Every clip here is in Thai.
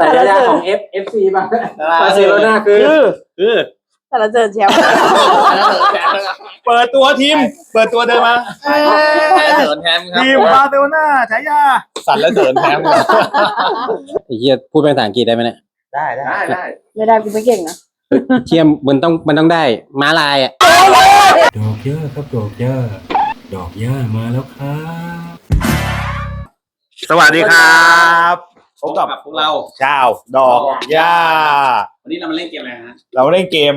แต่ฉายาของ F F C บ้างบาร์เซโลนาคือคือคือแต่ละเจอแชมป์เปิดตัวทีม เปิดตัวเดินมาเสริญแทมครับทีมบาร์เซโลนาฉายาสั่นและเสริญแทมไอ้เหี้ยพูดเป็นภาษาอังกฤษได้ไหมเนี่ยได้ได้ได้ได้ไม่ได้กูไม่เก่งนะเทียมมันต้องมันต้องได้ม้าลายอะดอกย่าครับดอกย่าดอกย่ามาแล้วครับสวัสดีครับ พบกับพวกเรา ชาวดอกย่าวันนี้เรามาเล่นเกมอะไรฮะเราเล่นเกม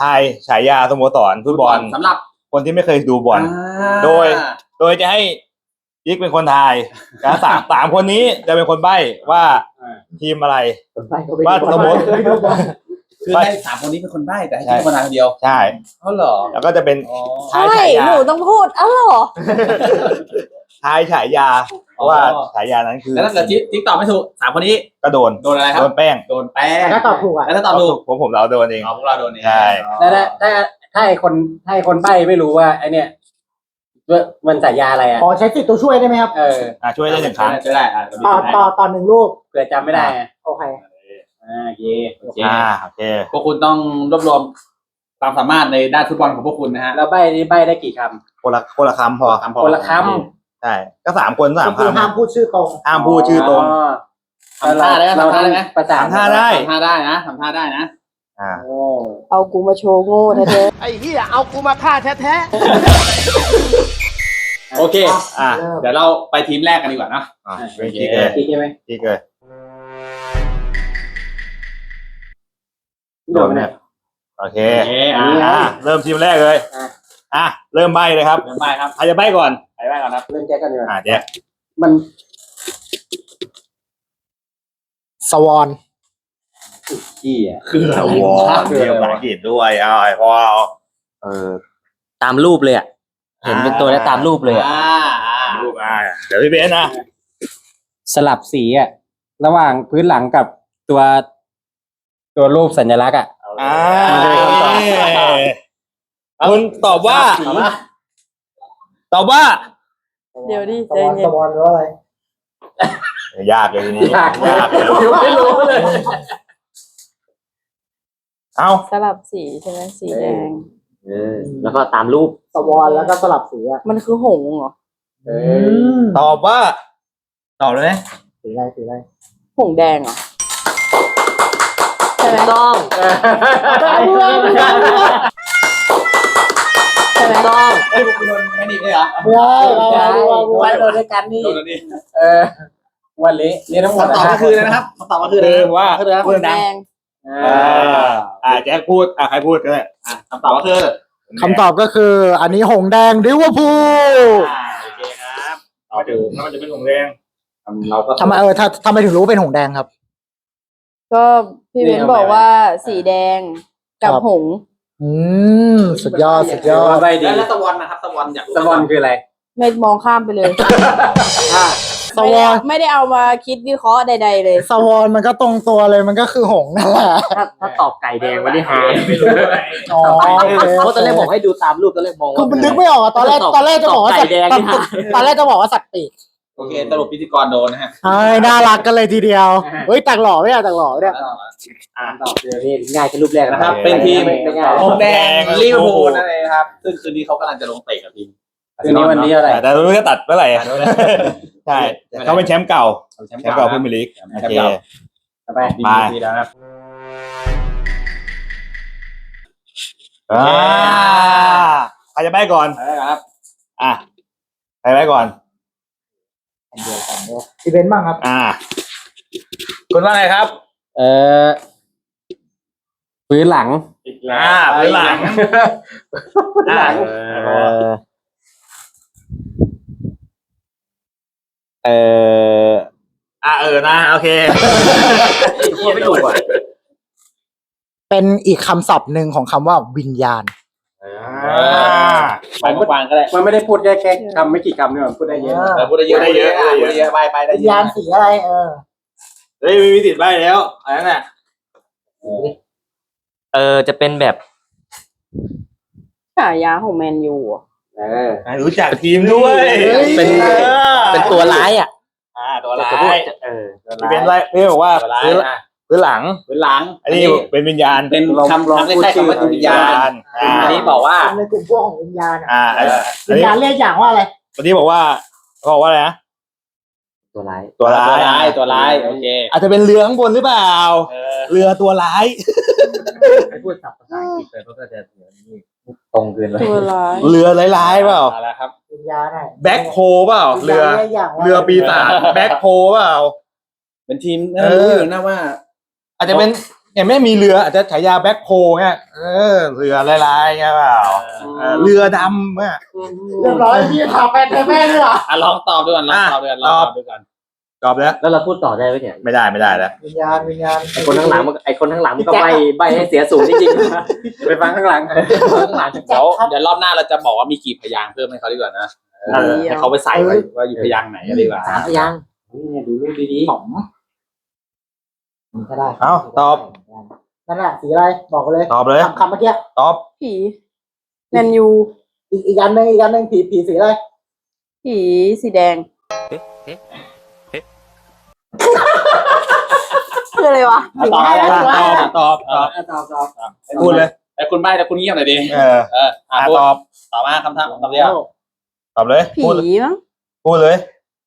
ทายฉายาสโมสรฟุตบอลสำหรับคนที่ไม่เคยดูบอลโดย โดยจะให้ยิกเป็นคนทายนะสามสามคนนี้จะเป็นคนใบ้ว่าทีมอะไรว่าสมมติคือให้สามคนนี้เป็นคนได้แต่ให้ที่คนทางคนเดียวใช่เขาเหรอแล้วก็จะเป็นอ๋อทายใช่ฉายาหนูต้องพูดอ้าวเหรอทายฉายา ว่าฉายานั้นคือ แล้วถ้าเกิดจิ๊กตอบไม่ถูกสามคนนี้ก็โดนโดนอะไรครับโดนแป้งโดนแป้งถ้าตอบถูกอะแล้วถ้าตอบถูกผมผมเราโดนเองอ๋อพวกเราโดนเองใช่แล้วถ้าถ้าถ้าไอคนถ้าไอคนใบ้ไม่รู้ว่าไอเนี่ยว่ามันฉายาอะไรอะขอใช้สิทธิ์ตัวช่วยได้ไหมครับเอออะช่วยได้หนึ่งครั้งช่วยได้อะต่อต่อต่อหนึ่งลูกเผื่อจำไม่ได้ไงโอเคอ่าโอเคโอเคอ่าโอเคพวกคุณต้องรวบรวมความสามารถในด้านฟุตบอลของพวกคุณนะฮะแล้วใบ้นี้ใบ้ได้กี่คคนละคนละคำพอคำพอคนละค ใช่ ก็สามคนสามก็คือห้ามคำพูดชื่อตรงำห้ามพูดชื่อตรง ทำท่าได้ไหมเราทำท่าได้ไหมประสานทำท่าได้ ทำท่าได้นะทำท่าได้นะอ่า โอ้เอากูมาโชว์โง่แท้ไอ้เหี้ยเอากูมาฆ่าแท้โอเค อ่าๆเริ่ม เดี๋ยวเราไปทีมแรกกันดีกว่านะอ่าโอเป็นเคกิ๊กเลยคิดใช่ไหมกิ๊กเลยโดนเนี่ยโอเคโอเคอะอ่าเริ่มทีมแรกเลย อะอะเริ่มใบเลยครับเริ่มไปครับใครจะใบก่อนไปแรกก่อนครับเริ่มแจ็คกันดีกว่าอ่าแจ็คมันสวอนขี้อะคือวอลเทียมภาษาอังกฤษด้วยเอาไอ้พอเอาเออ ตามรูปเลยอะเห็นเป็นตัวแล้วตามรูปเลยอะอ่าอ่าลูกอ่าเดี๋ยวพี่เบนซ์นะสลับสีอะระหว่างพื้นหลังกับตัว ตัวรูปสัญลักษณ์อะอ่า คุณตอบว่าตอบว่าๆเดี๋ยวดิสใจวอนเย็สนวอนหรือว่าอะไรยากเลยทีนี้ยากยากเลยไม่รู้เลย เอาสลับสีใช่ไหมสีแดง เออ แล้วก็ตามรูปสวอนแล้วก็สลับสีอะมันคือหงส์เหรอเออือมตอบว่า ตอบเลยไหมสีอะไรสีอะไรหงส์แดงเหรอใช่ไหมต้องใช่ไหมต้ องเอ้ยพวกคุณโดนไม่ดีเลยเหรอเฮ้ยเราเราเราเราไว้โดนด้วยกันนี่ โดนแล้วนี่เออวันนี้นี่ทั้งหมดคำตอบก็คือเลยนะครับคำตอบก็คือคือว่าคือเลยนะหงส์แดงเออ่าออ่าแจ็คพูดอ่าใครพูดก็ได้อะคำตอบก็คือคำตอบก็คือ อันนี้หงแดงลิเวอร์พูลอ่าโอเคครับตอบถูกแล้วมันจะเป็นของแดงเราก็ทำไมเออถ้าทำไมถึงรู้เป็นหงแดงครับ ก็พี่เบนบอกว่าสีแดงกับครับหงส์ อืมสุดยอดสุดยอว่าดใบดีแล้วตะวันนะครับตะวันอยากรู้สมอนคืออะไร ไม่มองข้ามไปเลยสไม่วได้อนไม่ได้เอามาคิดวิเคราะห์ใด ๆ เลยสวอนมันก็ตรงตัวเลยมันก็คือหงนั่นแหละถ้าถ้าตอบไก่แดงวันนี้หาไม่รู้อะไรอ๋อโอเคเพราะตอนแรกบอกให้ดูตามรูปตอนแรกมองว่า คือมันนึกไม่ออกอะตอนแรกตอนแรกจะบอกว่าสัตว์ไก่แดงตอนนี่ฮะ ตอนแรกจะบอกว่าสัตว์ปีก โอเคสรุปพิธีกรโดนนะฮะใช่น่ารักกันเลยทีเดียว เฮ้ยตักหล่อไม่ได้ตักหล่อไม่ได้ตอบเดี๋ยวนี้ง่ายแค่รูปแรกนะนะคครัรับบเป็นทีมไม่ง่ายโงแดงลิเวอร์พูลนั่นเองครับ ซึ่งคืนนี้เขากำลังจะลงเตะกับทีมคืนนี้วันนี้อะไร แต่ไม่รู้จะตัดเมื่อไหร่อะใช่เขาเป็นแชมป์เก่าแชมป์แชมป์เก่าเก่าพรีเมียร์ลีกแชโอมป์เคเก่าไปดีไปดีแล้วนะครับอ่าใครจะใบก่อนเอาละครับอะใครใบก่อน อีเวนต์บ้างครับ อ่า คุณว่าไงครับเออพื้นหลังอ่าพื้นหลังอ่าเออเอออ่าเออนะโอเคพูดไม่ถูกอะเป็นอีกคำศัพท์หนึ่งของคำว่าวิญญาณอ่า ไปเมื่อวานก็ได้มันไม่ได้พูดแค่แค่คำไม่กี่คำเนี่ยมันพูดได้เยอะเออพูดได้เยอะได้เยอะพูดได้เยอะไปไปได้วิญเยญาอะณสีอะไรเออเฮ้ยมีติดใบแล้วอันนั้นน่ะเออจะเป็นแบบฉายาของแมนยูอะเอออะรู้จักทีมด้วยเฮ้ยเป็นออเป็นตัวร้ายอะอ่าตัวร้าจะพูดยเออพี่เป็นไรพี่บอกว่าตัวร้ายพื้นอะ พื้นหลัง เป็นหลัง อันนี้เป็นวิญญาณเป็นคำคำคล้ายๆคำว่าวิญญาณอ่าอันนี้บอกว่าในกลุ่มพวกของวิญญาณอะอ่าอันวิญนี้ญาณเรียกอย่างว่าอะไรอันนี้บอกว่าเขาบอกว่าอะไรนะตัวร้ายตัวร้าตัวยร้ายตัวร้ายโอเคอาจจะเป็นเรือข้างบนหรือเปล่าเรือตัวร้ายพูดศัพท์ภาษาอังกฤษไปก็จะตรงเกินเลยตัวร้ายเรือร้ายๆเปล่าเอาละครับวิญญาณอะแบ็คโฮเปล่าวิญเรือญาณเรียกอย่างว่าเรือปีศาจแบ็คโฮเปล่าเป็นทีมเออรู้อยู่นะว่า อาจจะเป็นเนี่ยไม่มีเรืออาจจะฉายาแบ็คโฮเงี้ยเออเรือร้ายๆเงี้ยเปล่าเออเรือดำอะเรียบร้อยพี่ถามแฟนเธอแม่ด้วยเหรออะลองตอบดูก่อนลองตอบดูก่อนลองตอบดูก่อนตอบแล้วแล้วเราพูดต่อได้ไหมเนี่ยไม่ได้ไม่ได้แล้ววิญญาณวิญญาณไอคนข้างหลังมันไอคนข้างหลังมันก็ใบใบให้เสียสูงจริงๆไปฟังข้างหลังข้างหลังเดี๋ยวเดี๋ยวรอบหน้าเราจะบอกว่ามีกี่พยางค์เพิ่มให้เขาดีกว่านะเออให้เขาไปใส่ไว้ว่าอยู่พยางค์ไหนดีกว่าสามพยางค์นี่ดูรูปดีสอง ก็ได้เอาตอบ นั่นแหละสีอะไรบอกมาเลยตอบเลย คำคำเมื่อกี้ตอบ ผีแมนยู อีกอีกอันหนึงอีกอันหนึงผีผีสีอะไรผีสีแดงคืออะไรวะอะตอบได้แล้วตอบตอบตอบๆตอบตอบพูดเลยแต่คุณใบ้แต่คุณเงียบหน่อยดิเออเอออะอะพูดตอบตอบมาคำถามตอบเดียวตอบเลยผีพูดมั้งพูดเลย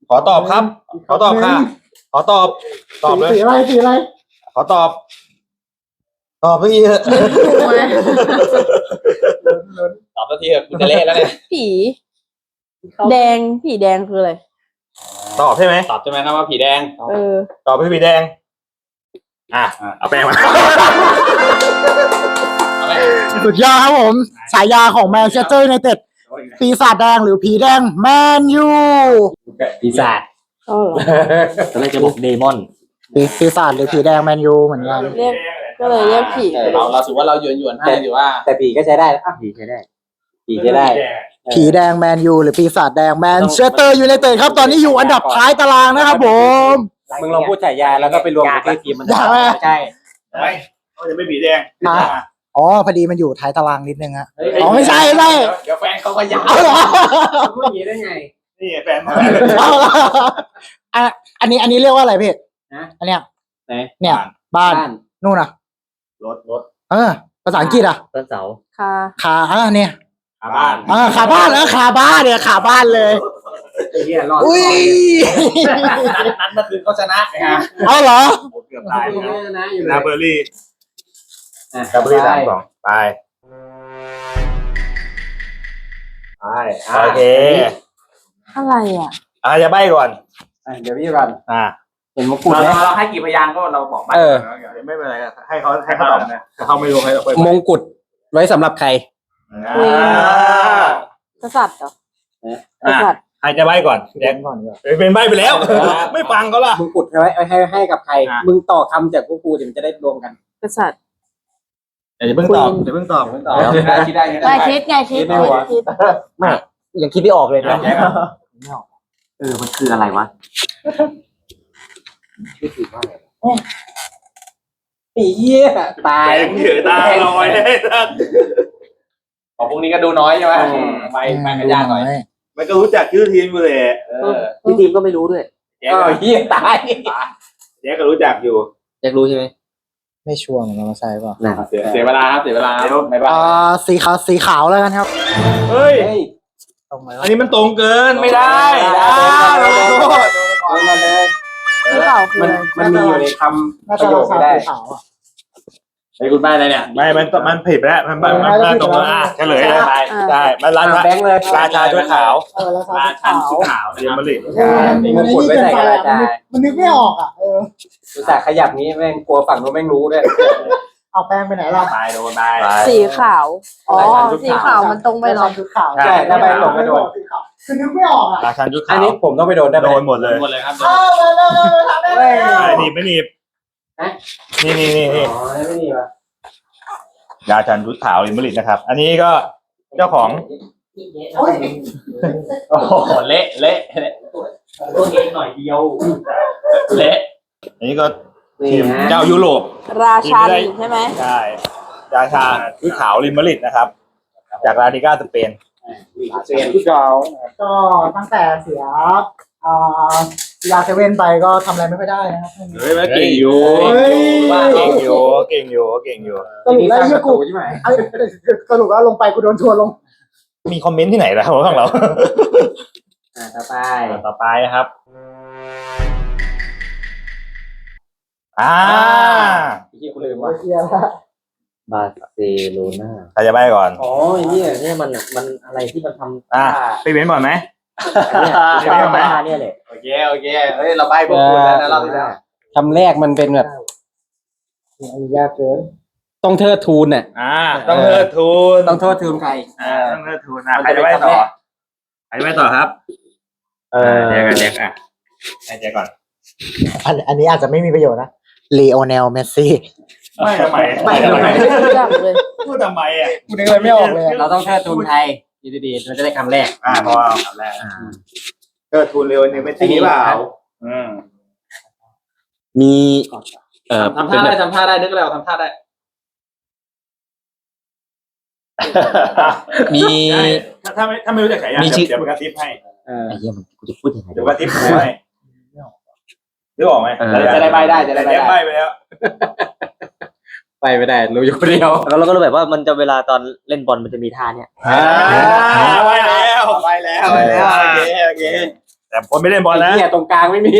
ขอตอบครับ ขอตอบค่ะ ขอตอบตอบเลย สีอะไรสีอะไรข อตอบ ตอบพี่เถอะตอบสักทีเถอะคุณจะเละแล้วเนี่ยผี แดงผีแดงคืออะไรตอบใช่ไหมตอบใช่ไหมครับว่าผีแดง เออ ตอบพี่ผีแดง อะ เอาแปลงมาเอาไหมสุดยอดครับผม ฉายาของแมนเชสเตอร์ยูไนเต็ดปีศาจแดงหรือผีแดงแมนยูปีศาจอ๋อเหรอตอนแรกจะบอกเดมอน ปีปีศาจหรือผีแดงแมนยูเหมือนกัน เรียก ก็เลยเรียกผีเออเราเราถือว่าเราหยวนหยวนๆให้ถือว่า แต่ผีก็ใช้ได้อะผีใช้ได้ผีใช้ได้ผีแดงแมนยูหรือปีศาจแดงแมนเชสเตอร์ยูไนเต็ดครับ ตอนนี้อยู่อันดับท้ายตารางนะครับผม มึงลองพูดฉายาแล้วก็ไปรวมกับที่ทีมมันอยากไหม ใช่ไม่เขาจะไม่ผีแดงอ๋อพอดีมันอยู่ท้ายตารางนิดนึงฮะ เฮ้ยอ๋อไม่ใช่ไม่ใช่ เดี๋ยวแฟนเขาก็ยาวเอาเหรอพูดอย่างนี้ได้ไงนี่แฟนมา เอาเหรออะอันนี้อันนี้เรียกว่าอะไรพี่ ฮะอันเนี้ยไหนเนี่ย บ้านบ้านนู่นน่ะ รถรถเออ ภาษาอังกฤษอะต้นเสาค่ะขาอะเนี่ยบ้านอ่าขาบ้านเออขาบ้านเนี่ยขาบ้านเลยไอ้เหี้ยรอดอุ้ยนั้นเมื่อคืนเขาชนะไงฮะเอาเหรอเกือบตายอยู่นะนะอยู่ลาเบอร์รี่อะลาเบอร์รี่สามสองไปไปโอเคอะไรอะอะจะใบ้ก่อนอะเดี๋ยวพี่ก่อนอ่า เห็นมงกุฎเราไหม เราให้กี่พยางค์ก็เราบอกมาเออ ไม่เป็นไรครับให้เขาให้เขาตอบนะแต่เขาไม่รู้ใครตอบไปมงกุฎไว้สำหรับใคร อ่า กษัตริย์เหรอเอ๊ะกษัตริย์ใครจะใบ้ก่อนแดงก่อนดีกว่าเป็นใบ้ไปแล้ว ไม่ฟังเขาล่ะ มงกุฎไว้ให้ให้กับใคร อะ มึงต่อคำจากพวกกูเดี๋ยวมันจะได้รวมกัน กษัตริย์อย่าเพิ่งตอบอย่าเพิ่งตอบเดี๋ยวมึงต่อได้คิดได้คิดได้ไงคิดไงคิดคิดไม่หัวคิดไม่ยังคิดไม่ออกเลยนะแจ็คอะเออ มันคืออะไรวะปีเหี้ยตายแดงเถือตาลอยให้ท่านของพวกนี้ก็ดูน้อยใช่ไหมไปไปกันยากหน่อยมันก็รู้จักชื่อทีมอยู่เลยเออพี่ทีมก็ไม่รู้ด้วยแจ็คอ้าวอะเหี้ยตายแจ็คก็รู้จักอยู่อยากรู้ใช่ไหมไม่ชัวร์เหมือนกันว่าใช่เปล่าน่ะเสียเสียเวลาครับเสียเวลาเดี๋ยวไม่บ้าอ่าสีขาวสีขาวแล้วกันครับ เฮ้ยเฮ้ยตรงไหมอันนี้มันตรงเกินไม่ได้ได้ได้เราโทษ เอามาเลยหรือเปล่าคือมันอะไรมันมีอยู่ในคน่าำปจะระโยราคคาไม่ได้สีขาวอะ ไอ้คุณใบ้อะไรเนี่ยไม่มันมันผิดไปแล้วมันมันมันมันตรงอะเฉลยเลยไปอ่าใช่มันร้านอะแบงค์เลยราชาชุดขาวเออราคาราสีชันขาวชุดขาวนะเรียคนรับมาลิเออมันมีมมันงกุฎไว้ใส่กระจายมันนึกไม่ออกอะเอออุตส่าห์ขยับนี้แม่งกลัวฝั่งนู้นแม่งรู้ด้วยเอาแป้งไปไหนล่ะตายโดนตาย สีขาว อ๋อราชาชุดขาวสีขาวมันตรงไปเหรอ ชุดขาวใช่ถ้าแบงค์หลงไม่โดนสีขาว คือนึกไม่ออกอะราชาชุดอัขานวนี้ผมต้องไปโดนได้ไหมโดนหมดเลยหมดเลยครับเออเออเออเออทำได้เลยไอ้หนีบไม่หนีบนี่นี่นี่นี่อ๋อไม่มีวะราชาชุดขาวลิมบริตนะครับ อันนี้ก็เจ้าของโอ้ย โอ้โหเละเละเละตัวเองหน่อยเดียวเละอันนี้ก็นี่ทีมฮะเจ้ายุโรป ราชันใช่ไหม ใช่ราชาชุดขาวลิมบริตนะครับ จากลาดิก้าสเปน เสียงผู้เก่าก็ตั้งแต่เสียเอ่อยาเซเว่นไปก็ทำอะไรไม่ค่อยได้นะครับเฮ้ยมันเก่งอยู่เฮ้ย ว่าเก่งอยู่เก่งอยู่เก่งอยู่ สรุปแล้วสร้างเฮียประกูตูใช่ไหมเอ้ยสรุปแล้วลงไปกูโดนทัวร์ลง มีคอมเมนต์ที่ไหนแล้วข้างเราอ่าต่อไปต่อไปนะครับ อ่า ที่กูลืมว่าเฮียละ บาร์เซโลนาใครจะไปก่อน อ๋อไอ้เนี่ยเนี่ยมันมันอะไรที่มันทำอ่าท่าไปเว้นก่อนไหมเนี่ยเดี๋ยวเอาไหม ท่าเนี่ยแหละโอเค โอเค เฮ้ย เราใบพวกคุณแล้วนะรอบที่แล้วคำแรกมันเป็นแบบอันนี้ยากเกินต้องเทิดทูนน่ะ อ่า ต้องเทิดทูนต้องเทิดทูนใคร อ่าต้องเทิดทูนอะใครจะไปต่อใครจะไปต่อครับเออเดี๋ยวกันเดี๋ยวอะให้เจ๊ก่อน อันอันนี้อาจจะไม่มีประโยชน์นะเลโอเนลเมสซี่ ไม่ทำไมไม่ทำไมไม่รู้จักเลยพูดทำไมอะกูนึกอะไรไม่ออกเลยเราต้องเทิดทูนใครดีๆมันจะได้คำแรกอ่าพอเอาคำแรกเทิดทูนเร็วเนี่ยไม่ตีเปล่าอืมมีเอ่อทำท่าได้ทำท่าได้นึกอะไรออกทำท่าได้ มีถ้าถ้าไม่ถ้าไม่รู้จักฉายามีเดี๋ยวชื่อเดี๋ยวมันกระซิบให้เออไอ้เหี้ยมันกูจะพูดยังไงเดี๋ยวกระซิบให้นึกออกไหมเออจะได้ใบได้จะได้ใบเจ๊ใบได้ไปแล้ว ไปไม่ได้รู้อยู่คนเดียวแล้วเราก็รู้แบบว่ามันจะเวลาตอนเล่นบอลมันจะมีท่าเนี่ยอ่าไปแล้วไปแล้วไปแล้วโอเคโอเคแต่คนไม่เล่นบอลนะไเนี่ยตรงกลางไม่มี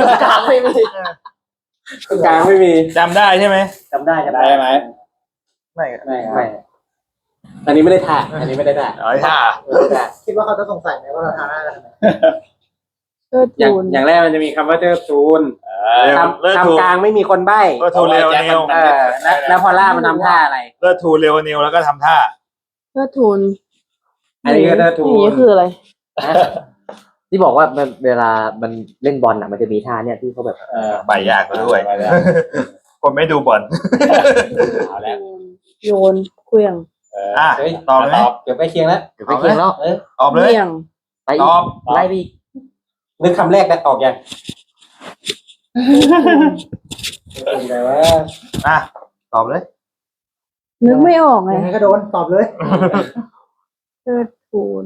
ตรงกลางไม่มีตรงกลางไม่มีจำได้ใช่ไหมจำได้จำได้ได้ไหมไม่ไม่ครับอันนี้ไม่ได้ถ่ายอันนี้ไม่ได้ถ่ายอ๋อค่ะไม่ได้ถ่ายคิดว่าเขาจะสงสัยไหมว่าเราทำได้กันทำไม เทิดอย่างทูนอย่างแรกมันจะมีคำว่าเทิดทูนทำเลิศทำทูทำกลางไม่มีคนใบ้เลิศทูเร็วเนวเออแล้วแล้วพอล่ามันทำท่าอะไร เลิศทูเร็วเนวแล้วก็ทำท่า เทิดทูนอันนี้ก็เทิดทูอย่างน นี้คืออะไร ที่บอกว่ามันเวลามันเล่นบอลอะมันจะมีท่าเนี่ยที่เขาแบบเออใบยากก็ด้วยคนไม่ดูบอล เอาแล้วโยนเครื่องอะเฮ้ยตอบเลยไหมเดี๋ยวใกล้เคียงแล้วเดี๋ยวไปเคียงแล้วเออตอบเลยเบี่ยงไปอีตกอบ ไล่ไปอีก นึกคำแรกได้ออกยังแต่ว่าอะตอบเลย นึกไม่ออกไงยังไงก็โดนตอบเลยเทิดทูน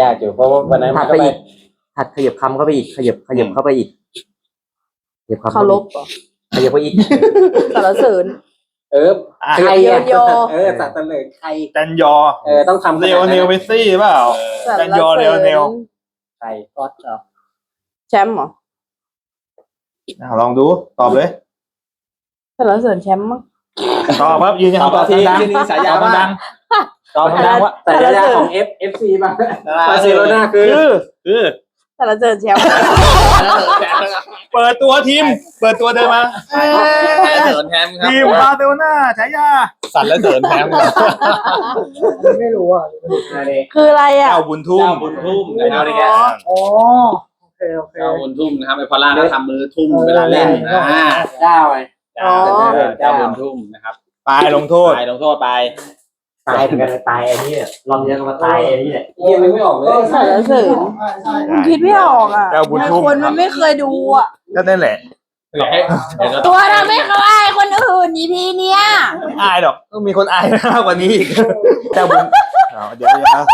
ยากอยู่เพราะว่าวันนั้นมัถันดก็ไปไปอีกถัดขยับคำเข้าไปอีกขยับขยับเข้าไปอีกขยับคำเคารพเหรอขยับไปอีก สารเสริญเอออะใครอะ โยโย่เออสัตว์ตะเลยใคร จันยอ เออต้องทำเรวเนวเมสซี่เปล่าสารจันยอเรวเนวใค รก็เหรอแชมป์เหรออะลองดูตอบเลยสารเสริญแชมป์มั้ง ตอบครับยืนยันตอบคำตอบทีดังที่นี่สายาตอบว่าดังตอบดังว่าแต่ยาของ F F C ป่ะบาร์เซโลนาคือ คือ คือสารเสริญแชมป์เปิดตัวทีม เปิดตัวเดินมาเสริญแทมครับทีมบาร์เซโลนาฉายาสันและเสริญแทมไม่รู้อะคืออะไรอะเจ้าบุญทุ่มเจ้าบุญทุ่มนะครับอ๋อโอเคโอเคเจ้าบุญทุ่มนะครับไอ้พอล่าก็ทำมือทุ่มเวลาเล่นนะเจ้าไงอ๋อเจ้าบุญทุ่มนะครับตายลงโทษไปลงโทษไป ตายเหมือนกันเลยตายไอ้นี่รอบนี้ก็มาตายไอ้นี่แหละเยี่ยมไม่ออกเลยสารเสริญใช่มันคิดไม่ออกอะเจ้าบุญทุ่ม คนมันไม่เคยดูอะ ก็นั่นแหละเดี๋ยวให้เดี๋ยวเราตัวเราไม่เคยอายคนอื่นอีพีเนี้ยอายหรอกต้องมีคนอายมากกว่านี้อีกเจ้าบุญเอาเดี๋ยวเดี๋ยว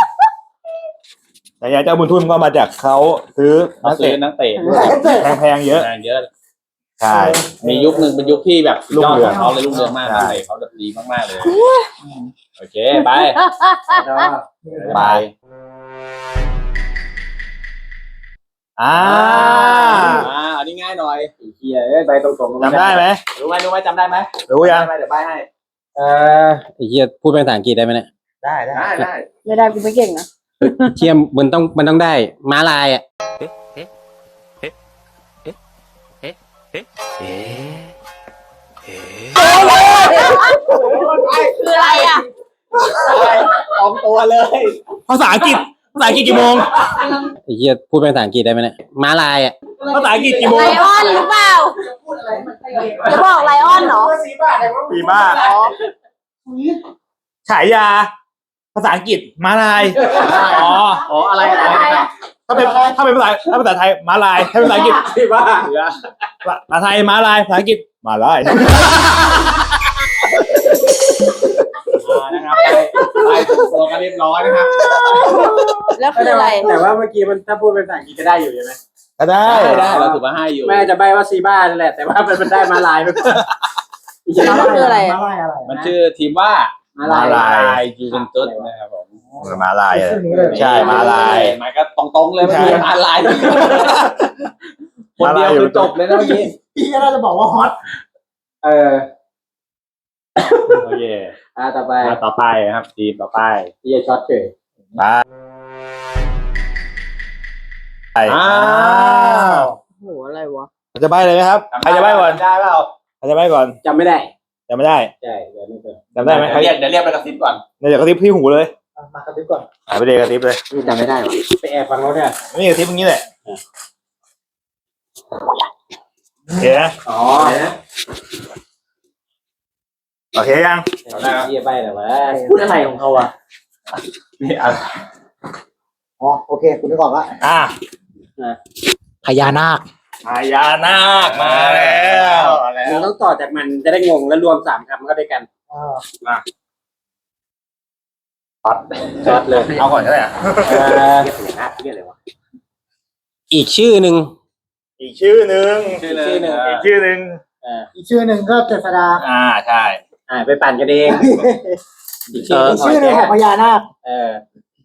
ฉายาเจ้าบุญทุ่มก็มาจากเขาซื้อเขานักซื้อเตะนักเตะแพงๆเยอะ แรงเยอะ ใช่ มียุคหนึ่งเป็นยุคที่แบบรุ่ยงอดเรืขององเขาเลยรุ่งเรืองมากใช่เลยเขาแบบดีมากๆเลย โอเค ไปไป อ่าอ่าอันนี้ง่ายหน่อยเฮียเอ้ยใบตรงๆจำได้ไหมรู้ไหมรู้ไหมจำได้ไหมรู้ยังจำได้ไหมเดี๋ยวใบให้ เออไอ้เฮียพูดเป็นภาษาอังกฤษได้ไหมเนี่ยได้ได้ได้ได้ไม่ได้กูไม่เก่งนะเทียมมันต้องมันต้องได้ม้าลายอะคืออะไรอะ ออกตัวเลยภาษาอังกฤษภาษาอังกฤษกี่โมงไอ้เฮียพูดเป็นภาษาอังกฤษได้ไหมเนี่ยม้าลายอะ ภาษาอังกฤษกี่โมไลงออนหรือเปล่าจะบอกไลออนเหรอปีบ้าฉายา ภาษาอังกฤษมาลายอ๋ออ๋ออะไรอะไรถ้าเป็นถ้าเป็นภาษาถ้าภาษาไทยมาลายถ้าเป็นภาษาอังกฤษที่บ้าภาษาไทยมาลายภาษาอังกฤษมาลาย อ่านะครับได้ได้ตัวกันเรียบร้อยนะครับแล้วคืออะไร แต่ว่าเมื่อกี้มันถ้าพูดเป็นภาษาอังกฤษก็ได้อยู่ใช่ไหมก็ได้ได้ได้เราถือว่าให้อยู่แม่จะใบว่าซีบ้านั่นแหละ แต่ว่ามันมันได้มาลายไปก่อนแล้วมันคืออะไรมาไล่อะไร มันชื่อทีมว่ามาลายมาลายยูเวนตุสนะครับผมมาลายอะชื่อนี้เลยใช่มาลายมันก็ตรงๆเลยเมื่อกี้มาลายคนเดียวคือจบเลยนะเมื่อกี้พี่ก็น่าจะบอกว่าฮอตเออโอเค อ่าต่อไปมาต่อไปครับ ทีมต่อไปที่จะช็อตเฉยไปไปอ้าวโหอะไรวะจะใบเลยไหมครับใครจะใบก่อนได้เปล่าใครจะใบก่อนจำไม่ได้จำไม่ได้ใช่เดี๋ยวไม่เป็นจำได้ไหมใครเรียกเดี๋ยวเรียกไปกระซิบก่อนเนี่ยเดี๋ยวกระติบที่หูเลยมากระติบก่อนหายไปเลยกระติบเลยนี่จำไม่ได้หรอไปแอบฟังเขาเนี่ยนี่กระติบอย่างนี้แหละโอเคนะอ๋อ โอเคยังที่จะใบแต่ว่าพูดอะไรของเขาอะนี่อะอ๋อโอเค คุณนึกออกละอะพญานาคพญานาคมาแล้วมึงต้องต่อจากมันจะได้งงแล้วรวมสามคำก็ได้กันเออช็อตเลย เอาก่อนก็ได้อะเอ่อเรียกอะไรวะอีกชื่อหนึ่งอีกชื่อหนึ่งชื่อเลยชื่อหนึ่งอีกชื่อหนึ่งอีกชื่อหนึ่งก็เจษดาอ่าใช่ อ่าไปปั่นกันเองอีกชื่อหนึ่อีงกชื่อหนึ่งของพญานาคเออ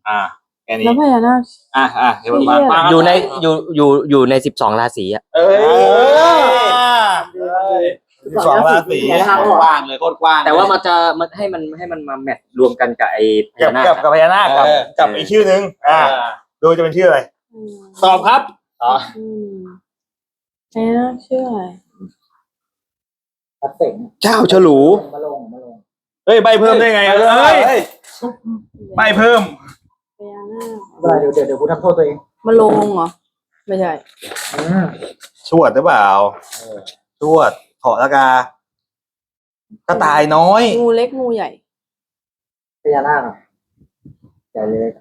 อ่าแค่นี้ แล้วพญานาค อะอะเดี๋ยวผมมาปังอยู่ในอยู่อยู่อยู่ในสิบสองราศีอะเอ้ยสองราศีกว้างเลยโคตรกว้างแต่ว่ามันจะมันให้มันให้มันมาแมทรวมกันกับไอ้พกับญานาคกับกับพญานาคกับกับอีกชื่อหนึ่งอ่าโดยจะเป็นชื่ออะไรอืมตอบครับอืมพญานาคชื่ออะไร ตัดเส็งเจ้าฉลูมาลงมาลงเฮ้ยใบเพิ่มได้ไงเอ้ยใบเพิ่มพญานาคเวลาเดี๋ยวเดี๋ยวเดี๋ยวกูทำโทษตัวเองมาลงเหรอ ไม่ใช่ อืมชวดหรือเปล่าชวดเถาะละกากระต่ายน้อย งูเล็กงูใหญ่ พญานาคอะใหญ่เลย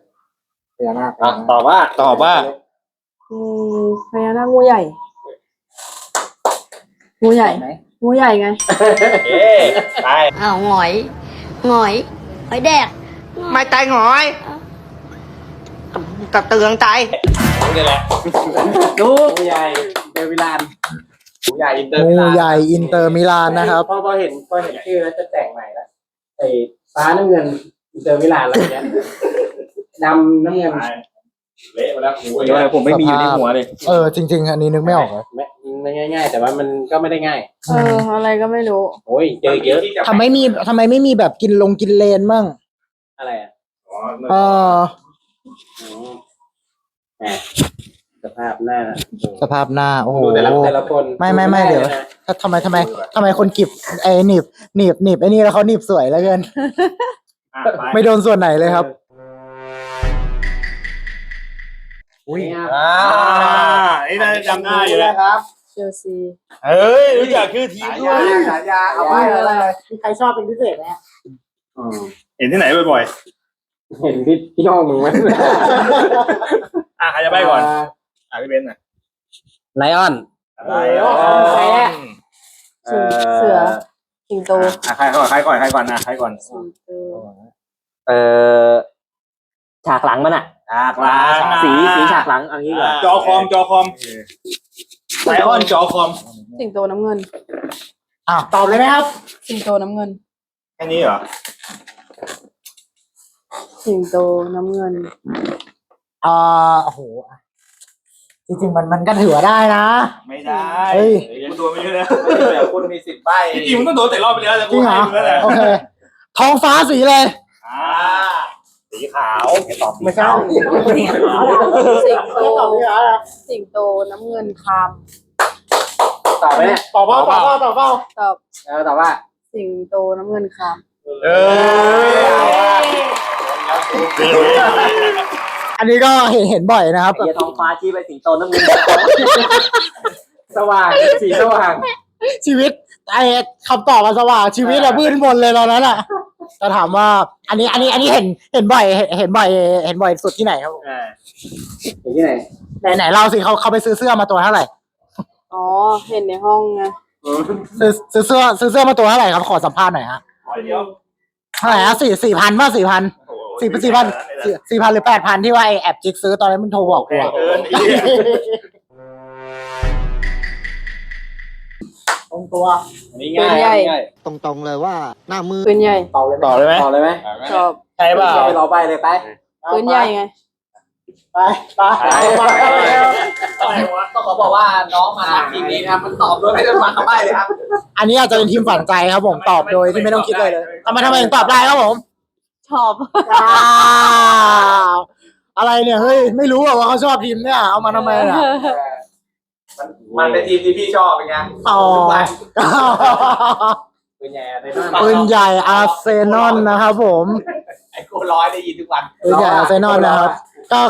พญานาคอะตอบว่าตอบว่างูพญานาคงูใหญ่ งูใหญ่ไหนงูใหญ่ไงเอ๊ไปอ้าวหงอยหงอยหอยแดกไม่ตายหงอยกระเตืองตายนี่แหละลูกใหญ่เดวิลานหมูใหญ่อินเตอร์งูใหญ่อินเตอร์มิลานนะครับพอพอเห็นพอเห็นชื่อแล้วจะแต่งใหม่แล้วไอ้ฟ้าน้ำเงินอินเตอร์มิลานอะไรเงี้ยดำน้ำเงินเละไปแล้วหูเดี๋ยวผมไม่มีอยู่ในหัวเลย เออจริง ๆ อันนี้นึกไม่ออกเลยไม่ไม่ ง่ายๆ แต่ว่ามันก็ไม่ได้ง่าย เอออะไรก็ไม่รู้ โอ้ยเจอเยอะ ทำไมมีทำไมไม่มีแบบกินลงกินเลนมั่งอะไรอะเอออืมแหมสภาพหน้าสภาพหน้า โอ้โห ดูแต่ละแต่ละคนไม่ไม่ไม่ด้เดี๋ยวลนะถ้าทำไมทำไมทำไมคนกิบไอ้หนีบหนีบหนีบไอ้นี่แล้วเขาหนีบสวยแล้วเกินไม่โดนส่วนไหนเลยครับอุ้ยอ่านี่น่าจะจำได้อยู่แล้วครับ เชลซีเฮ้ยรู้จักชื่อทีมด้วยฉายาเอาเอาไว้ไว้อะไรอะไรมีใครชอบเป็นพิเศษไหมเห็นที่ไหนบ่อยเห็นพี่พี่ห้องมึงไหมๆอะใครจะใบก่อนอะพี่เบนซ์อะไลออนอะไรอ๋อใครอะสิงเสือสิงโตอะใครก่อนใครก่อนใครก่อนนะใครก่อนสิงโตเออฉากหลังมันอะฉากหลังสีสีฉากหลังเอันนี้ก่อนจอคอมจอคอม ไลออนจอคอมสิงโตน้ำเงิน อะตอบเลยไหมครับสิงโตน้ำเงิน แค่นี้เหรอ สิงโตน้ำเงิน อ่าโอ้โหจริงๆมันมันก็ถือว่าได้นะ ไม่ได้เฮ้ยกูโดนไปเยอะแล้วเดี๋ยวคุณมีสิทธิ์ใบจริงๆมันต้องโดนแต่รอบไปแล้วแต่จกูริงเหรให้อมึงแล้วแหละโอเคท้องฟ้าสีเลย อ่า สีขาวตอบสีไม่ใช่ขาวสิงโตสิงโตน้ำเงินคามตอบไหมเนี่ยตอบเปล่าตอบเปล่าตอบเปล่าตอบเออตอบว่าสิงโตน้ำเงินคามเอออันนี้ก็เห็นเห็นบ่อยนะครับ ไอ้ท้องฟ้าชี้ไปสิงโตน้ำเงินสว่างสีสว่างชีวิตไอ้คำตอบมาสว่างชีวิตอะพื้นบนเลยตอนนั้นอะ จะถามว่า อันนี้ อันนี้ อันนี้เห็น เห็นบ่อยเห็นเห็นบ่อย เห็นบ่อยสุดที่ไหนครับผมอ่าอยู่ที่ไหนไหนไหนเล่าสิเขาเขาไปซื้อเสื้อมาตัวเท่าไหร่ อ๋อ เห็นในห้องไงซื้อซื้อเสื้อซื้อเสื้อมาตัวเท่าไหร่ครับ ขอสัมภาษณ์หน่อยฮะเดี๋ยวเท่าไหร่ฮะสี่สี่พันป่ะสี่พัน โอ้โหสี่สี่พันสี่พันหรือแปดพันที่ว่าไอแอบจิกซื้อตอนนั้นมึงโทรบอกกูอะ เกินไอ้เหี้ย ตรงตัวอันนี้ปืง่ายนใหญ่ง่ายตรงๆเลยว่าหน้ามือปืนใหญ่ต่อเลยต่อเลยไหมต่อเลยไหมชอบใช่เปล่าไปรอใบเลยไปปืนใหญ่ไงไปไปอะไรวะต้องขอบอกว่าน้องมาทางทีมนี้นะครับมันตอบโดยไม่ต้องฟังคำใบ้เลยครับ อันนี้อาจจะเป็นทีมฝันใจครับผมตอบโดยที่ไม่ต้องคิดเลยเลยทำไมทำไมถึงตอบได้ครับผมชอบว้าวอะไรเนี่ยเฮ้ยไม่รู้อะว่าเขาชอบทีมเนี่ยเอามาทำไมอะ มันเป็นทีมที่พี่ชอบเป็นไงอ๋อเป็นไงในปืนใหญ่อาร์เซนอลนะครับผม ไอ้กูร้อยได้ยินทุกวันปืนใหญ่อาร์เซนอลนะครับ ก็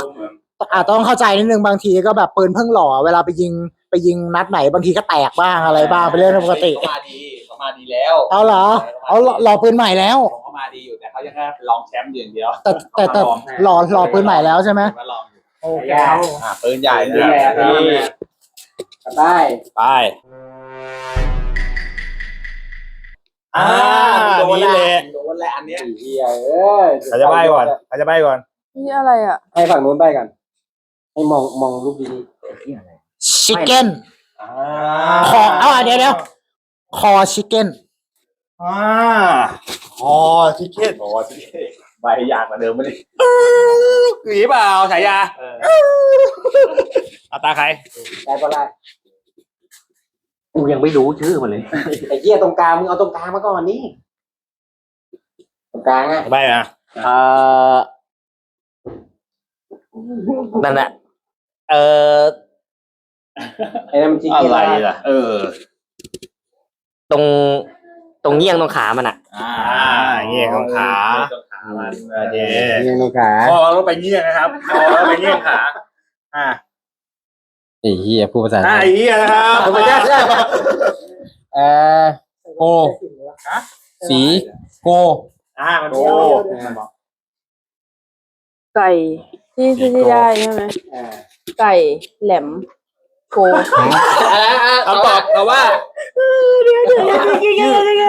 อาจต้องเข้าใจนิดนึงบางทีก็แบบปืนเพิ่งหล่อ เวลาไปยิงไปยิงนัดไหนบางทีก็แตกบ้างอะไรบ้างเป็นเรื่องปกติ เขามาดีเขามาดีแล้วเอาเหรอ เอาหล่อหล่อปืนใหม่แล้ว เขามาดีอยู่แต่เขายังแค่ลองแชมป์อยู่อย่างเดียวแต่แต่แต่หล่อหล่อปืนใหม่แล้วใช่ไหม มาลองอยู่โอเคครับผมอ่าปืนใหญ่นะนี่ ได้ไปอ่านี่แหละโดนแหละอันเนี้ยเฮียเอ้ยเขาจะใบ้ก่อนเขาจะใบ้ก่อนนี่อะไรอะ ให้ฝั่งนู้นใบกัน ให้มองมองรูปดีชิคเก้นอ่าคอเอาอะเดี๋ยวเดี๋ยวคอชิคเก้นอ่าอ๋อทิเก็ตโอ้สิ ใบยากกว่าเดิมไม่ได้หรือเปล่าฉายาเอาตาใครๆได้ก็ได้กูยังไม่รู้ชื่อมันเลยไอ้เหี้ยตรงกลางมึงเอาตรงกลางมาก่อนนี่ตรงกลางอะใบ้อะเอ่อนั่นแหละเอ่อไอ้นั่นมันจริงอะไรล่ะ เออ ตรง ตรงเงี้ยงตรงขามันอะ อ่าเงี้ยของขาขา มันโอเคเงี้ยตรงขาคอต้องไปเงี้ยนะครับคอต้องไปเงี้ยขาอ่าไอ้เหี้ยพูดภาษาอ่าไอ้เงี้ยนะครับเอ่อโกสีโกอ่ามันโกไก่ที่ที่ที่ได้ใช่ไหมไก่แหลม โกคำตอบเราว่า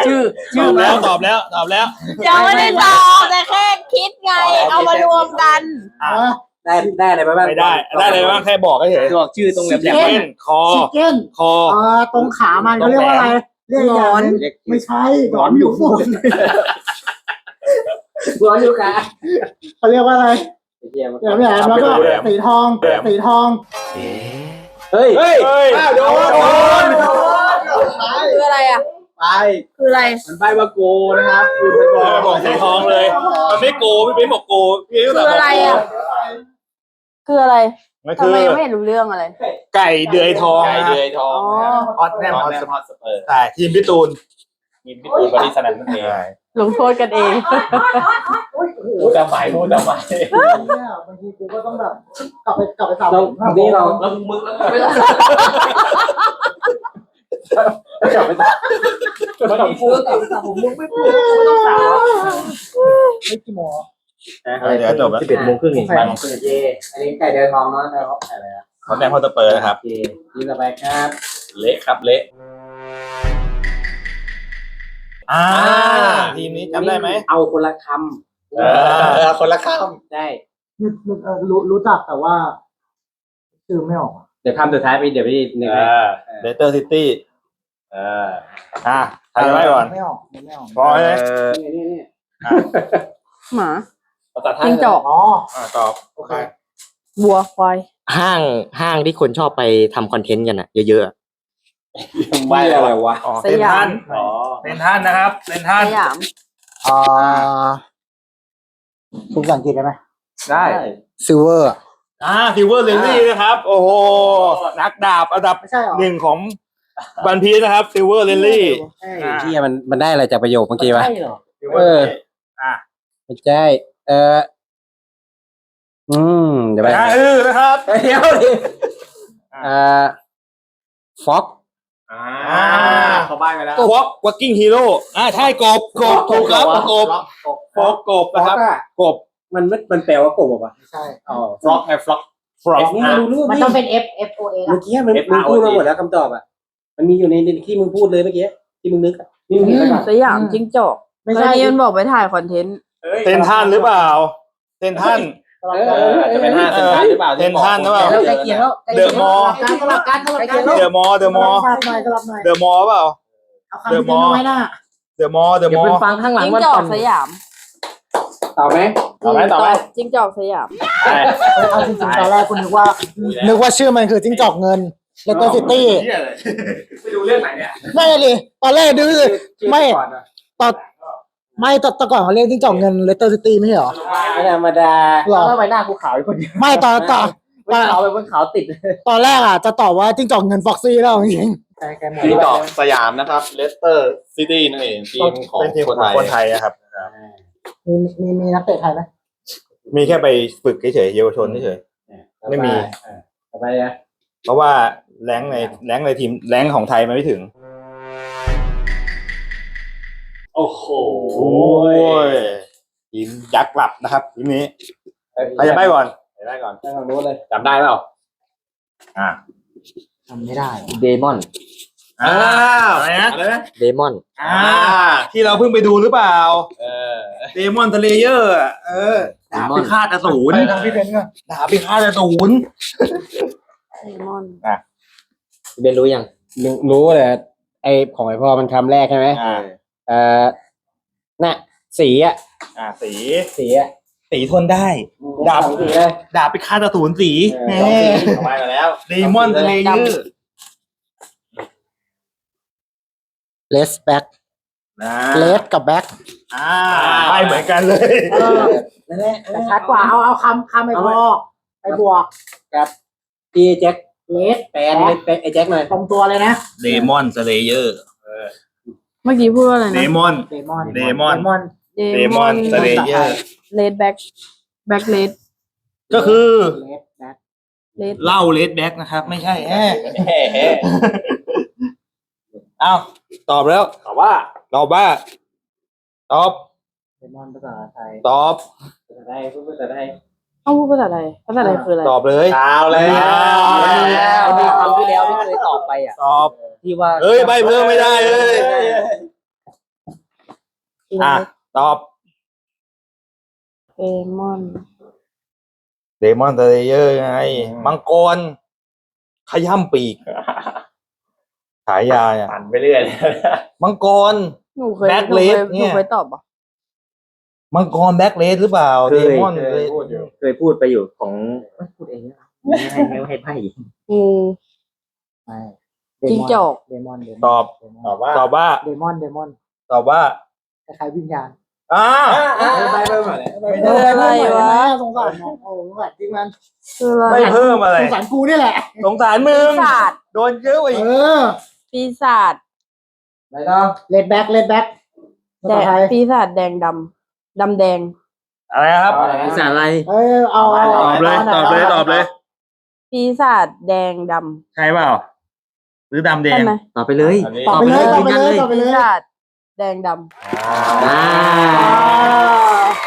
ชื่อตอบแล้วตอบแล้วตอบแล้วยังไม่ได้ตอบแต่แค่คิดไง เอามารวมกัน อ่าได้ได้อะไรไปบ้างไม่ได้ได้เลยบ้างแค่บอกเฉยบอกชื่อตรงแหลมแหลมเล่นคอ ชิคเก้นคอเอ่อตรงขามันเขาเรียกว่าอะไรเรียกอย่างหนึ่งไม่ใช่หนอนอยู่ข้างบนหัวอยู่ขาเขาเรียกว่าอะไรไอ้เหี้ยมันแหลมแหลมแล้วก็สีทองสีทองเฮ้ย เฮ้ย เฮ้ยโดนโดนคืออะไรอะ ไป คืออะไร มันใบว่าโกนะครับคือไปบเออกอบอกสีทองเลย มันไม่โกพี่เป็นบอกโกพี่ก็คืแบบออะไรอะ คืออะไรมันทำคือไมยังไม่เห็นรู้เรื่องอะไร ไก่เดือยทองไก่นะเดือยทองอ๋อฮอตแนมฮฮออตตสปอร์ตสเปอร์ใช่ทีมพี่ตูน ทีมพี่ตูนบอดี้สแลมนั่นเองลงโทษกันเองพูดจำใหม่พูดจำใหม่เนี่ยบางทีกูก็ต้องแบบกลับไปกลับไปสาวเรานี่เราแล้วมึงแล้วไม่ได้กลับไปไม่ต้องพูดกับผมมึงไม่พูดต้องสาวไม่กี่หมอเดี๋ยวจบแล้วสิบเอ็ดโมงครึ่งเองไปของคุณเจอันนี้ไก่เดือยทองเนาะใช่ครับไก่อะไรอะฮอตแนมฮอตสเปอร์นะครับโอเคทีมต่อไปครับ เละครับเละ อ่าทีมนี้จำได้ไหมเอาคนละคเออคนละข้ามำได้นึกนึกเออรู้รู้จักแต่ว่าชื่อไม่ออกอะเดี๋ยวคำสุดท้ายไปเดี๋ยวไปหนึ่งเออเดเตอร์ซิตี้เอออะใครจะไว้ก่อนไม่ออกไม่ออกพอไหมนี่นี่นี่หมาภาษาไทยจิ้งจอกอ๋ออ่าตอบโอเควัวควายห้างห้างที่คนชอบไปทำคอนเทนต์กันอะเยอะๆ อะใบอะไรวะ อ๋อเซนท่านอ๋อเซนท่านนะครับเซนท่าน สยาม อ่าคุณสังเกตได้ไหมได้ ซิลเวอร์ อ่าซิลเวอร์เลนลี่นะครับ โอ้โห นักดาบอันดับไม่ใช่หรอ หนึ่งของบันพีนะครับซิลเวอร์เลนลี่ไอ้เหี้ยมันมันได้อะไรจากประโยคเมื่อกี้วะ ใช่เหรอ เออ อะไม่ใช่เอออืมเดี๋ยวไปอ่าเออนะครับ เดี๋ยวดิเอ่อฟ็อก อ่าเขาใบมาแล้ววอกวักกิ้งฮีโร่อ่าใช่กบกบถูกครับกบฟอกกบฟ็นะอครักบอะกบมันมันมันแปลว่ากบเหรอวะไม่ใช่อ๋อฟล็อกไงฟล็อกฟรอกไอ้นี่มันรู้เรื่องมันต้องเป็น F F O A เมื่อกี้มัน F มึง R O G พูดมาหมดแล้วคำตอบอะมันมีอยู่ในที่มึงพูดเลยเมื่อกี้ที่มึงนึกอะนี่มึงเห็นไหมก่อนสยามจิ้งจอกไม่แล้วใช่นี่มันบอกไปถ่ายคอนเทนต์เซนท่านหรือเปล่าซนทรันเออจะเป็นห้าเซนทรันหรือเปล่าเซนทรันหรือเปล่า ใกล้เคียงแล้วเดอะมอลล์ สลับกันสลับกันสลับกันเดอะมอลล์เดอะมอลล์สลับหน่อยสลับหน่อยเดอะมอลล์เปล่า เอาคำที่เป็นน้อยหน้าเดอะมอลล์เดอะเดี๋ยมวอลเป็นล์ฟังข้างหลังจิ้งมันจอปั่กนสยามต่อไหมต่อไหมต่อไหมจิ้งจอกสยามเอาจริงๆตอนแรกคุณนึกว่า นึกว่าชื่อมันคือจิ้งจอกเงินเลตเตอร์ซิตี้ไปดูเรื่องไหนเนี่ย ไม่เลยตอนแรกดูสิไม่ ตอน ไม่ตอนตอนก่อนเขาเรียกจิ้งจอกเงินเลตเตอร์ซิตี้ไม่ใช่เหรอ ไม่ธรรมดาหรอแล้วทำไมหน้ากูขาวอีกคนเดียวไม่ตอนตอนตอนขาวไปบนขาวติดตอนแรกอะจะตอบว่าจิ้งจอกเงินฟ็อกซี่แล้วจริงทีมต่อสยามนะครับเลสเตอร์ซิตี้นั่นเองทีมของเป็นทีมคนไทยคนไทยนะครับ ๆมีมีมีนักเตะไทยไหมมีแค่ไปฝึกเฉยๆเยาวชนเฉย ไม่มี ต่อไปนะๆเพราะว่าแรงค์ในแรงค์ในทีมแรงค์ของไทยมันไม่ถึง โอ้โหโอ้ยทีมยักษ์กลับนะครับทีมนี้ใครจะไปก่อนไปได้ก่อนไปฝั่งนู้นเลยจำได้เปล่าอ่าทำไม่ได้เดมอนอ้าวอะไรนะเดมอนอ่า ที่เราเพิ่งไปดูหรือเปล่า เออเดมอนทเลเยอร์เออดาบพิฆาตอสูรไปทางพี่เบนก็ดาบพิฆาตอสูรไอมอนเบนรู้ยังรู้รู้เลยไอของไอพ่อมันคำแรกใช่ไหมอ่า เอ่อน่ะสีอะอ่าสีสีอะสีทนได้ ดาบสองสีเลย ดาบพิฆาตอสูรสีเออ แหมต่อไปมาแล้วเดมอนทเลเยอร์เลสแบ็กนะเลสกับแบ็กอ่าไปเหมือนกันเลยนั่นแหละแต่ชัดกว่าเอาเอาคำคำไอ้พอไปบวกพี่แจ็คเลสแปนเลแปนไอแจ็คหน่อยตรงตัวเลยนะเดมอนทเลเยอร์เมื่อกี้พูดว่าอะไรเดนะมอน เดมอนเดมอน เดมอน เดมอนทเลเยอร์เลดแบ็กแบ็กเลดก็คือเลสแบ็กเลดเหล่าเลดแบ็กนะครับ ไม่ใช่แฮแห่แห่เอ้าตอบแล้วตอบว่าตอบว่า ตอบ เดมอนภาษาไทยตอบ ภาษาไทยพูดภาษาไทยต้องพูดภาษาไทยภาษาไทยคืออะไรตอบเลย ดาวแล้วไอ้มีคำที่แล้วที่เคยตอบไปอะ ตอบ ที่ว่าเอ้ยใบเพิ่มไม่ได้เอ้ยอะตอบเอมอนเดมอนทเลเยอร์ไงมังกรขย้ำปีกฉายาเนี่ยปั่นไปเรื่อยมังกรหนูเคย Black หนูเคย Lake หเนี่นูยเคยตอบปะมังกรแบ็กเลสหรือเปล่าเดมอนเลยเคยพูดไปอยู่ของพูดเองนะไม่ให้ไม่ให้ไพ่งูไม่ จิ้งจอก เดมอนเดมอนตอบตอบว่าตอบว่า เดมอนเดมอนตอบว่าคล้ายๆวิญญาณอ่าใบเพิ่มหน่อยไม่ได้อะไรวะ สงสารน้องโอ้สงสารจริงมันคืออะไรไม่เพิ่มอะไร สงสารกูนี่แหละ สงสารมึงปีศาจโดนเยอะกว่าอีก เออปีศาจไปต่อเลดแบ็กเลดแบ็กภาแดษางไทยปีศาจแดงดำดำแดง อะไรครับ ภาษาอะไร เออเอาเอาตอบเลย ตอบเลย ตอบเลย ปีศาจแดงดใช่เปล่า หรือดำำแดใช่งไหมตอบไปเลยอันนี้ ตอบไปเลยตอบไปเลยตอบไปปีเลยศาจแดงดอ่า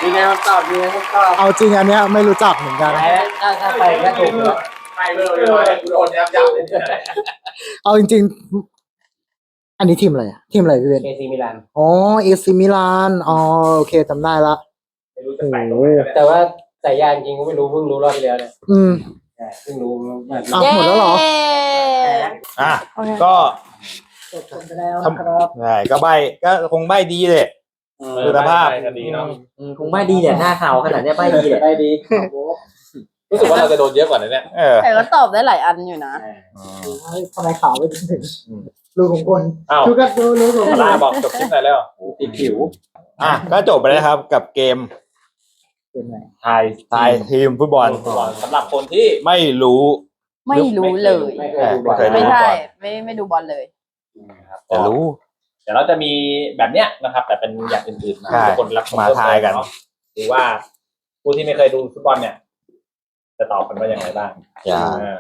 มีไงมันตอบมีไงมันตอบเอาจริงอันเนี้ยไม่รู้จักเหมือนกันไปแล้วถ้าถ้าไปก็ถูกแล้วไปเรื่อยๆกูโดนยับยับเลยเอาจริงๆ อันนี้ทีมอะไรอะทีมอะไรพี่เบนเคซีมิลานอ๋อเอซิมิลานอ๋อโอเคจำได้ละ ไม่รู้จะไปตรงไหนแต่ว่าสายยานจริงก็ไม่รู้เพิ่งรู้รอบที่แล้วเนี่ยอืมใช่ เพิ่งรู้ว่าอ้าวหมดแล้วเหรอ อะโอเคก็จบกันไปแล้วนะครับ ใช่ก็ใบก็คงใบดีเลยคุณภาพไปกันดีเนาะอืมคงไม่ดีเนี่ยหน้าขาวขนาดเนี้ยไม่ดีแหละได้ดีรู้สึกว่าเราจะโดนเยอะกว่านี้เนี่ยเออแต่ก็ตอบได้หลายอันอยู่นะทำไมขาวไปถึงถึงรูของคนอ้าวดูกันดูรูของคมานล่าบอกจบคลิปไหนแล้วติดผิว อะก็จบไปแล้วครับกับเกม เป็นไงทายทายทีมฟุตบอลสำหรับคนที่ไม่รู้ไม่รู้เลยไม่เคยดูบอลเคยดูไม่ใช่ไม่ไม่ดูบอลเลยแต่รู้เดี๋ยวเราจะมีแบบเนี้ยนะครับ แต่เป็นอย่างอื่นๆมาใช่ทุกคนรับชมาทายกันเอะดูว่าผู้ที่ไม่เคยดูฟุตบอลเนี่ย จะตอบกันว่าอย่างไรบ้างอย่าเออ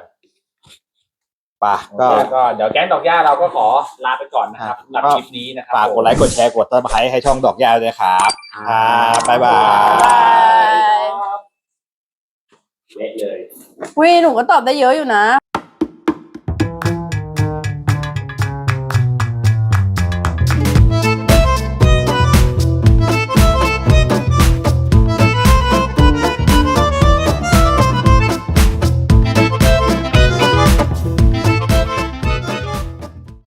ป่ะก็ก็ ก็เดี๋ยวแก๊งดอกย่าเราก็ขอลาไปก่อนนะครับสำหรับก็คลิปนี้นะครับฝากกดไลค์กดแชร์กดซับสไครต์ให้ช่องดอกยาวด้วยครับครับบ๊ายบาบ๊ายยบายเละเลย วิหนูก็ตอบได้เยอะอยู่นะ